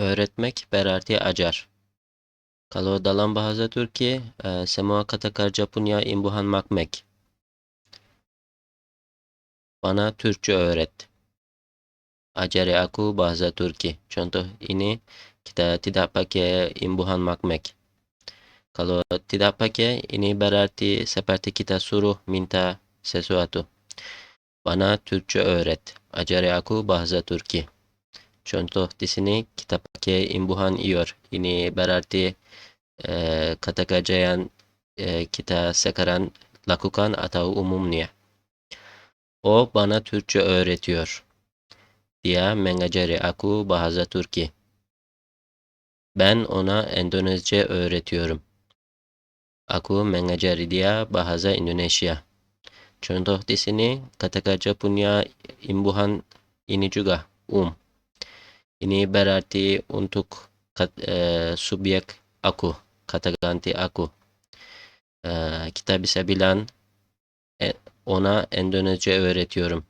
Öğretmek berarti ajar. Kalau dalam bahasa Turki, eh, semua kata kerja punya imbuhan makmek. Bana Türkçe öğret. Ajari aku bahasa Turki. Contoh ini kita tidak pakai imbuhan makmek. Kalau tidak pakai, ini berarti seperti kita suruh minta sesuatu. Bana Türkçe öğret. Ajari aku bahasa Turki. Contoh di sini kita pakai imbuhan iyor. Ini berarti eh, kata kerja yang eh, kita sekarang lakukan atau umumnya. O bana Türkçe öğretiyor. Dia mengajari aku bahasa Turki. Ben ona Endonezce öğretiyorum. Aku mengajari dia bahasa Indonesia. Contoh di sini kata kerja punya imbuhan ini juga um. Ini berarti untuk kat- eh, subjek aku, kata ganti aku. Eh, kita bisa bilang e, ona Endonezce öğretiyorum.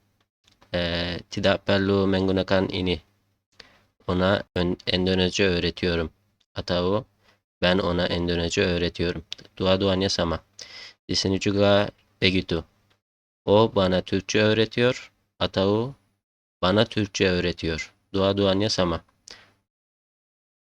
Eh, tidak perlu menggunakan ini. Ona Endonezce öğretiyorum. Atau ben ona Endonezce öğretiyorum. Dua-duanya sama. Di sini juga begitu. O bana Türkçe öğretiyor. Atau bana Türkçe öğretiyor. Dua-duanya sama.